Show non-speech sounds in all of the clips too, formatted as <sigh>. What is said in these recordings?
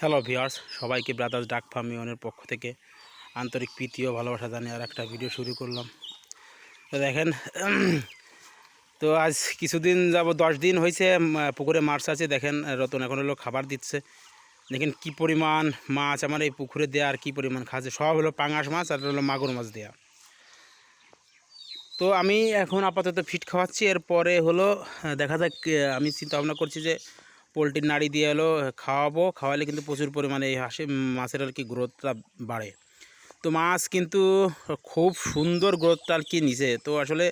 Hello viewers সবাইকে brothers duck farm ইউনের পক্ষ থেকে আন্তরিক প্রীতি ও ভালোবাসা জানিয়ে আর একটা ভিডিও শুরু করলাম। তো দেখেন, <clears throat> তো আজ কিছুদিন যাব, দশ দিন হয়েছে পুকুরে মাছ আছে, দেখেন, রতন এখন হলো খাবার দিচ্ছে। দেখেন কি পরিমাণ মাছ, আমার এই পুকুরে দেয়া আর কী পরিমাণ খাচ্ছে সব হলো পাঙাশ মাছ আর হলো মাগুর মাছ দেয়া। তো আমি এখন আপাতত ফিট খাওয়াচ্ছি, এরপরে হলো, দেখা যাক আমি চিন্তা ভাবনা করছি যে পোলট্রির নাড়ি দিয়ে হলো খাওয়াবো, খাওয়ালে কিন্তু প্রচুর পরিমাণে এই হাঁসে মাছের আর কি গ্রোথটা বাড়ে। তো মাছ কিন্তু খুব সুন্দর গ্রোথটা আর কি নিছে। তো আসলে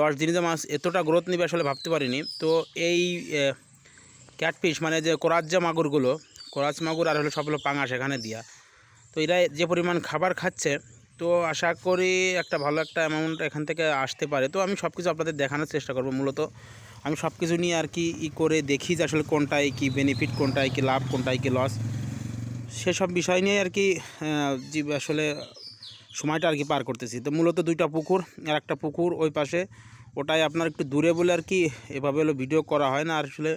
দশ দিনে যে মাছ এতটা গ্রোথ নিবে আসলে ভাবতে পারিনি। তো এই ক্যাটফিশ মানে যে কোরাজ্জা মাগুরগুলো, কোরাজ মাগুর আর হলো সব হলো পাঙাশ এখানে দিয়া। তো এরা যে পরিমাণ খাবার খাচ্ছে, তো আশা করি একটা ভালো একটা অ্যামাউন্ট এখান থেকে আসতে পারে। তো আমি সব কিছু আপনাদের দেখানোর চেষ্টা করব মূলত। আমি সব কিছু নিয়ে আর কি ই করে দেখি যে আসলে কোনটায় কি বেনিফিট কোনটায় কি লাভ, কোনটায় কি লস সেসব বিষয় নিয়ে আর কি যে আসলে সময়টা আর কি পার করতেছি। তো মূলত দুইটা পুকুর, আর একটা পুকুর ওই পাশে। ওটাই আপনার একটু দূরে বলে আর কি এভাবে হলো ভিডিও করা হয় না। আর আসলে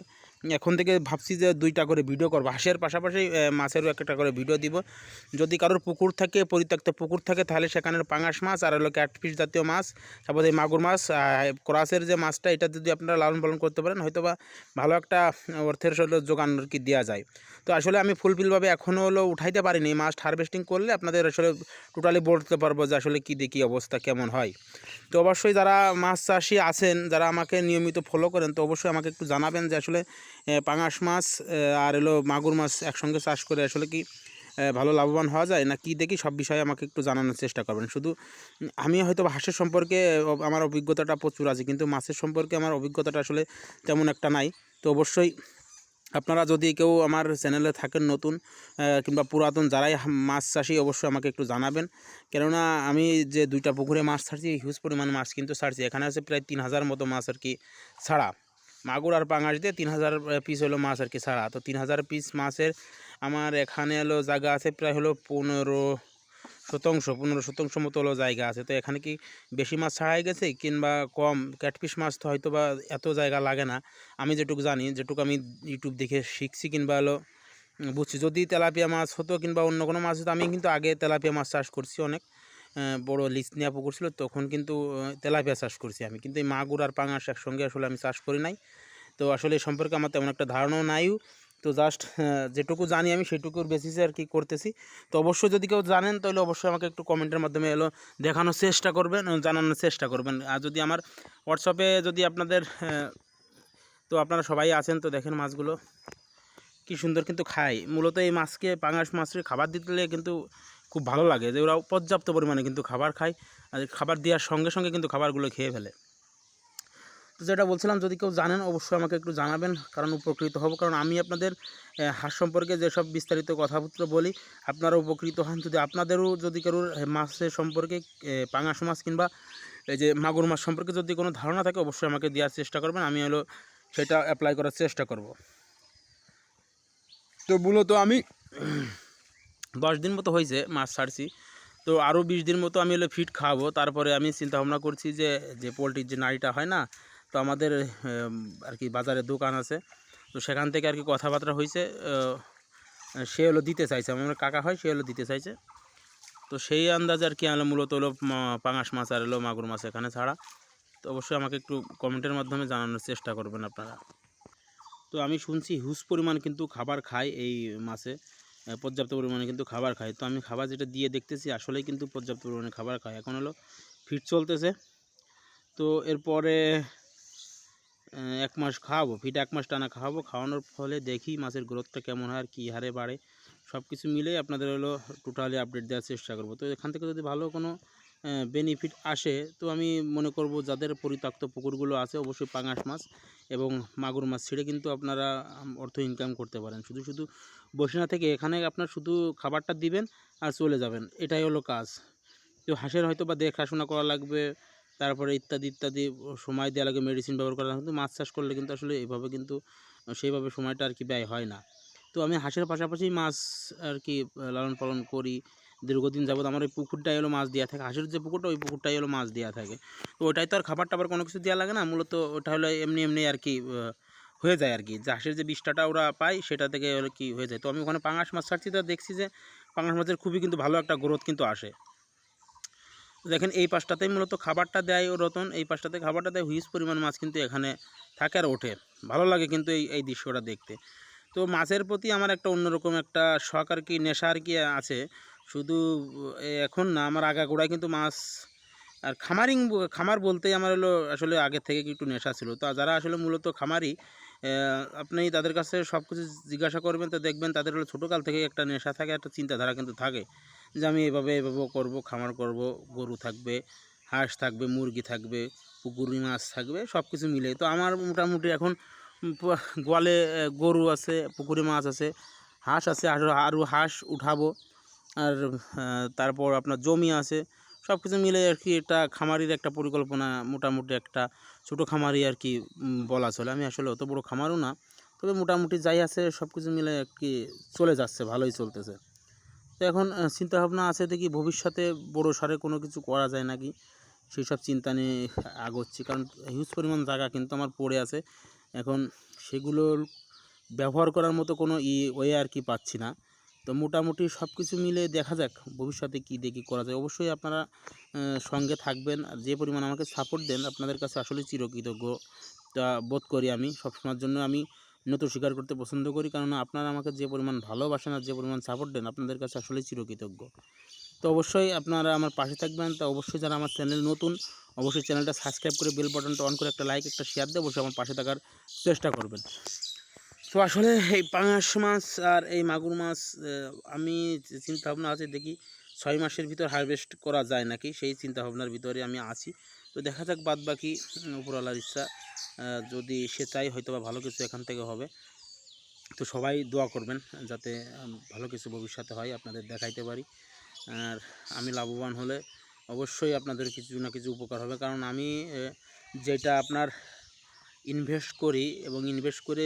এখন থেকে ভাবছি যে দুইটা করে ভিডিও করব। হাঁসের পাশাপাশি মাছেরও একটা করে ভিডিও দিব। যদি কারোর পুকুর থাকে, পরিত্যক্ত পুকুর থাকে, তাহলে সেখানের পাঙাশ মাছ আর হলো ক্যাটফিশ জাতীয় মাছ, তারপর মাগুর মাছ ক্রাসের যে মাছটা, এটা যদি আপনারা লালন পালন করতে পারেন হয়তো বা ভালো একটা অর্থের যোগান কি দেওয়া যায়। তো আসলে আমি ফুলফিলভাবে এখনও হলো উঠাইতে পারিনি। মাছ হারভেস্টিং করলে আপনাদের আসলে টোটালি বলতে পারব যে আসলে কী দেখি অবস্থা, কেমন হয়। তো অবশ্যই যারা মাছ চাষি আছেন, যারা আমাকে নিয়মিত ফলো করেন, তো অবশ্যই আমাকে একটু জানাবেন যে আসলে পাঙাশ মাছ আর এলো মাগুর মাছ একসঙ্গে চাষ করে আসলে কি ভালো লাভবান হওয়া যায়? না কি দেখি সব বিষয়ে আমাকে একটু জানানোর চেষ্টা করবেন। শুধু আমি হয়তো হাঁসের সম্পর্কে আমার অভিজ্ঞতাটা প্রচুর আছে, কিন্তু মাছের সম্পর্কে আমার অভিজ্ঞতাটা আসলে তেমন একটা নাই। তো অবশ্যই আপনারা যদি কেউ আমার চ্যানেলে থাকেন নতুন কিংবা পুরাতন, যারাই মাছ চাষি, অবশ্যই আমাকে একটু জানাবেন। কেননা আমি যে দুইটা পুকুরে মাছ ছাড়ছি হিউজ পরিমাণ মাছ কিন্তু ছাড়ছি। এখানে আছে প্রায় তিন হাজার মতো মাছ আর কি ছাড়া। মাগুর আর পাঙাশ দিয়ে তিন হাজার পিস হলো মাছ আর কি ছাড়া। তো তিন হাজার পিস মাছের আমার এখানে হলো জায়গা আছে প্রায় হলো পনেরো শতাংশ পনেরো শতাংশ মতো হলো জায়গা আছে। তো এখানে কি বেশি মাছ ছাড়াই গেছে কিংবা কম? ক্যাটফিশ মাছ তো হয়তো বা এত জায়গা লাগে না। আমি যেটুকু জানি, যেটুকু আমি ইউটিউব দেখে শিখছি কিংবা হলো বুঝছি, যদি তেলাপিয়া মাছ হতো কিংবা অন্য কোনো মাছ হতো, আমি কিন্তু আগে তেলাপিয়া মাছ চাষ করছি অনেক। বড় লিজ নেওয়া পুকুর ছিল তখন কিন্তু তেলাপিয়া চাষ করছি আমি। কিন্তু এই মাগুর আর পাঙাশ একসঙ্গে আসলে আমি চাষ করি নাই। তো আসলে এই সম্পর্কে আমার তেমন একটা ধারণাও নাইও। তো জাস্ট যেটুকু জানি আমি সেটুকুর বেসিসে আর কি করতেছি। তো অবশ্যই যদি কেউ জানেন, তাহলে অবশ্যই আমাকে একটু কমেন্টের মাধ্যমে এলো, দেখানোর চেষ্টা করবেন জানানোর চেষ্টা করবেন। আর যদি আমার হোয়াটসঅ্যাপে যদি আপনাদের তো আপনারা সবাই আছেন, তো দেখেন মাছগুলো কি সুন্দর কিন্তু খায়। মূলত এই মাছকে, পাঙাশ মাছের খাবার দিতে কিন্তু খুব ভালো লাগে যে ওরা পর্যাপ্ত পরিমাণে কিন্তু খাবার খায় আর খাবার দেওয়ার সঙ্গে সঙ্গে কিন্তু খাবারগুলো খেয়ে ফেলে। তো যেটা বলছিলাম, যদি কেউ জানেন অবশ্যই আমাকে একটু জানাবেন, কারণ উপকৃত হব। কারণ আমি আপনাদের হাঁস সম্পর্কে যেসব বিস্তারিত কথাপত্র বলি আপনারা উপকৃত হন। যদি আপনাদেরও যদি কারোর মাছের সম্পর্কে পাঙাশ মাছ কিংবা এই যে মাগুর মাছ সম্পর্কে যদি কোনো ধারণা থাকে, অবশ্যই আমাকে দেওয়ার চেষ্টা করবেন। আমি হলো সেটা অ্যাপ্লাই করার চেষ্টা করব। তো মূলত আমি দশ দিন মতো হয়েছে মাছ ছাড়ছি। তো আরও বিশ দিন মতো আমি হলো ফিট খাওয়াবো। তারপরে আমি চিন্তা ভাবনা করছি যে যে পোলট্রির যে নাড়িটা হয় না, তো আমাদের আর কি বাজারে দোকান আছে। তো সেখান থেকে আর কি কথাবার্তা হয়েছে সে হলো দিতে চাইছে। আমার কাকা হয়, সে হলো দিতে চাইছে। তো সেই আন্দাজে আর কি হলো মূলত হলো পাঙাশ মাছ আর হলো মাগুর মাছ এখানে ছাড়া। তো অবশ্যই আমাকে একটু কমেন্টের মাধ্যমে জানানোর চেষ্টা করবেন আপনারা। তো আমি শুনছি হিউজ পরিমাণ কিন্তু খাবার খায় এই মাছে। পর্যাপ্ত পরিমাণে কিন্তু খাবার খায়। তো আমি খাবার যেটা দিয়ে দেখতেছি, আসলেই কিন্তু পর্যাপ্ত পরিমাণে খাবার খায়। এখন হলো ফিট চলতেছে। তো এরপরে এক মাস খাওয়াবো। ফিট এক মাস টানা খাওয়াবো। খাওয়ানোর ফলে দেখি মাছের গ্রোথটা কেমন হয় আর কী হারে বাড়ে। সব কিছু মিলে আপনাদের হলো টোটালি আপডেট দেওয়ার চেষ্টা করব। তো এখান থেকে যদি ভালো কোনো বেনিফিট আসে, তো আমি মনে করব যাদের পরিত্যক্ত পুকুরগুলো আছে অবশ্যই পাঙাশ মাছ এবং মাগুর মাছ ছেড়ে কিন্তু আপনারা অর্থ ইনকাম করতে পারেন। শুধু শুধু বসে না থেকে এখানে আপনার শুধু খাবারটা দিবেন আর চলে যাবেন। এটাই হলো কাজ। তো হাঁসের হয়তো বা দেখাশোনা করা লাগবে, তারপরে ইত্যাদি ইত্যাদি সময় দেওয়া লাগে মেডিসিন ব্যবহার করা কিন্তু মাছ চাষ করলে কিন্তু আসলে এইভাবে কিন্তু সেইভাবে সময়টা আর কি ব্যয় হয় না। তো আমি হাঁসের পাশাপাশি মাছ আর কি, লালন পালন করি দীর্ঘদিন যাবত আমার ওই পুকুরটাই হলো মাছ দেওয়া থাকে। হাঁসের যে পুকুরটা, ওই পুকুরটাই হলো মাছ দেওয়া থাকে। তো ওটাই তো আর খাবার টাবার কোনো কিছু দেওয়া লাগে না, মূলত ওটা হলো এমনি এমনি আর কি হয়ে যায় আর কি। যে হাঁসের যে বিষ্ঠাটা ওরা পায়, সেটা থেকে হলো কি হয়ে যায়। তো আমি ওখানে পাঙাশ মাছ ছাড়ছি, তো দেখছি যে পাঙাশ মাছের খুবই কিন্তু ভালো একটা গ্রোথ কিন্তু আসে। দেখেন এই পাশটাতেই মূলত খাবারটা দেয় রতন, এই পাশটাতে খাবারটা দেয় হিউজ পরিমাণ মাছ কিন্তু এখানে থাকে আর ওঠে। ভালো লাগে কিন্তু এই এই দৃশ্যটা দেখতে। তো মাছের প্রতি আমার একটা অন্যরকম একটা শখ আর কি, নেশা আর কি আছে। শুধু এখন না, আমার আগাগোড়ায় কিন্তু মাছ আর খামারিং খামার বলতেই আমার হলো আসলে আগের থেকে একটু নেশা ছিল। তো যারা আসলে মূলত খামারি আপনি তাদের কাছে সব কিছু জিজ্ঞাসা করবেন, তো দেখবেন তাদের হলো ছোটোকাল থেকে একটা নেশা থাকে, একটা চিন্তাধারা কিন্তু থাকে যে আমি এভাবে এভাবে করব, খামার করব, গরু থাকবে, হাঁস থাকবে, মুরগি থাকবে, পুকুরি মাছ থাকবে সব কিছু মিলে। তো আমার মোটামুটি এখন গোয়ালে গরু আছে, পুকুরি মাছ আছে, হাঁস আছে আরও হাঁস উঠাবো। আর তারপর আপনার জমি আছে সব কিছু মিলে আর কি একটা খামারির একটা পরিকল্পনা, মোটামুটি একটা ছোটো খামারি আর কি বলা চলে। আমি আসলে অত বড় খামারও না, তবে মোটামুটি যাই আছে সব কিছু মিলে আর কি চলে যাচ্ছে, ভালোই চলতেছে। তো এখন চিন্তাভাবনা আছে দেখি ভবিষ্যতে বড় সারে কোনো কিছু করা যায় নাকি সেই সব চিন্তা নিয়ে আgoচ্ছি কারণ হিউজ পরিমাণ জায়গা কিন্তু আমার পড়ে আছে, এখন সেগুলোর ব্যবহার করার মতো কোনো ই ওয়ে আর কি পাচ্ছি না। তো মোটামুটি সব কিছু মিলে দেখা যাক ভবিষ্যতে কী দেখি করা যায়। অবশ্যই আপনারা সঙ্গে থাকবেন আর যে পরিমাণ আমাকে সাপোর্ট দেন, আপনাদের কাছে আসলে চিরকৃতজ্ঞ। তা বোধ করি আমি সবসময়ের জন্য আমি নতুন স্বীকার করতে পছন্দ করি কারণ আপনারা আমাকে যে পরিমাণ ভালোবাসেন আর যে পরিমাণ সাপোর্ট দেন, আপনাদের কাছে আসলে চিরকৃতজ্ঞ। তো অবশ্যই আপনারা আমার পাশে থাকবেন। তা অবশ্যই যারা আমার চ্যানেল নতুন, অবশ্যই চ্যানেলটা সাবস্ক্রাইব করে বেল বাটনটা অন করে একটা লাইক একটা শেয়ার দিয়ে অবশ্যই আমার পাশে থাকার চেষ্টা করবেন। তো আসলে এই পাঙাশ মাছ আর এই মাগুর মাছ আমি চিন্তা ভাবনা আছে দেখি ছয় মাসের ভিতর হারভেস্ট করা যায় নাকি? সেই চিন্তা ভাবনার ভিতরে আমি আছি। তো দেখা যাক বাদ বাকি উপরওয়ালার ইচ্ছা যদি সে চাই হয়তো বা ভালো কিছু এখান থেকে হবে। তো সবাই দোয়া করবেন যাতে ভালো কিছু ভবিষ্যতে হয়, আপনাদের দেখাইতে পারি। আর আমি লাভবান হলে অবশ্যই আপনাদের কিছু না কিছু উপকার হবে। কারণ আমি যেটা আপনার ইনভেস্ট করি এবং ইনভেস্ট করে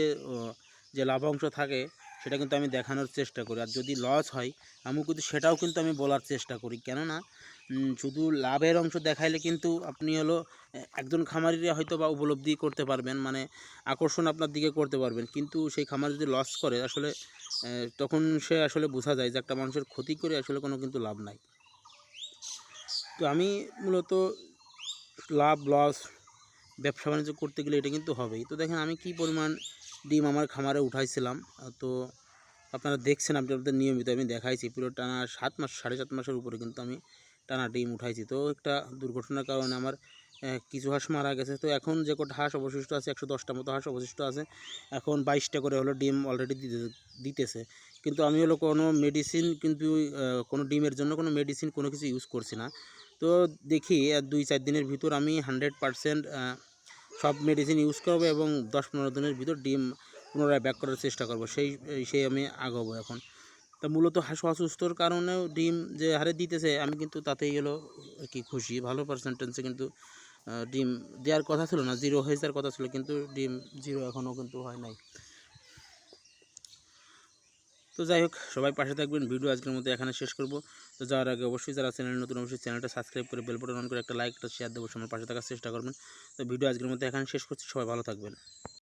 যে লাভাংশ থাকে, সেটা কিন্তু আমি দেখানোর চেষ্টা করি। আর যদি লস হয়, আমি কিন্তু সেটাও কিন্তু আমি বলার চেষ্টা করি। কেননা শুধু লাভের অংশ দেখাইলে কিন্তু আপনি হলো, একজন খামারিরা হয়তো বা উপলব্ধি করতে পারবেন মানে আকর্ষণ আপনার দিকে করতে পারবেন। কিন্তু সেই খামার যদি লস করে, আসলে তখন সে আসলে বোঝা যায় যে একটা মানুষের ক্ষতি করে আসলে কোনো কিন্তু লাভ নাই। তো আমি মূলত লাভ লস ব্যবসা বাণিজ্য করতে গেলে এটা কিন্তু হবেই। তো দেখেন, আমি কি পরিমাণ ডিম আমার খামারে উঠাইছিলাম। তো আপনারা দেখছেন আপনি আপনাদের নিয়মিত আমি দেখাইছি, পুরো টানা সাত মাস, সাড়ে সাত মাসের উপরে কিন্তু আমি টানা ডিম উঠাইছি। তো একটা দুর্ঘটনার কারণে আমার কিছু হাঁস মারা গেছে। তো এখন যে কটা হাঁস অবশিষ্ট আছে, একশো দশটা মতো হাঁস অবশিষ্ট আছে। এখন বাইশটা করে হলো ডিম অলরেডি দিতে, দিতেছে। কিন্তু আমি হলো কোনো মেডিসিন কিন্তু কোনো ডিমের জন্য কোনো মেডিসিন কোনো কিছু ইউজ করছি না। তো দেখি দুই চার দিনের ভিতর আমি হান্ড্রেড পারসেন্ট সব মেডিসিন ইউজ করব এবং দশ পনেরো দিনের ভিতর ডিম পুনরায় ব্যাক করার চেষ্টা করব। সেই সেই আমি আগাবো এখন। তা মূলত হাঁস অসুস্থর কারণেও ডিম যে হারে দিতেছে, আমি কিন্তু তাতেই হলো কি খুশি। ভালো পার্সেন্টেন্সে কিন্তু ডিম দেওয়ার কথা ছিল না জিরো হয়ে যাওয়ার কথা ছিল, কিন্তু ডিম জিরো এখনও কিন্তু হয় নাই। তো যাই হোক, সবাই পাশে থাকবেন। ভিডিও আজকের মতো এখানে শেষ করব। তো যাওয়ার আগে অবশ্যই যারা চ্যানেল নতুন, অবশ্যই চ্যানেলটা সাবস্ক্রাইব করে বেল বাটন অন করে একটা লাইক একটা শেয়ার দেবো। সময় পাশে থাকার চেষ্টা করবেন। তো ভিডিও আজকের মতো এখানে শেষ করছি। সবাই ভালো থাকবেন।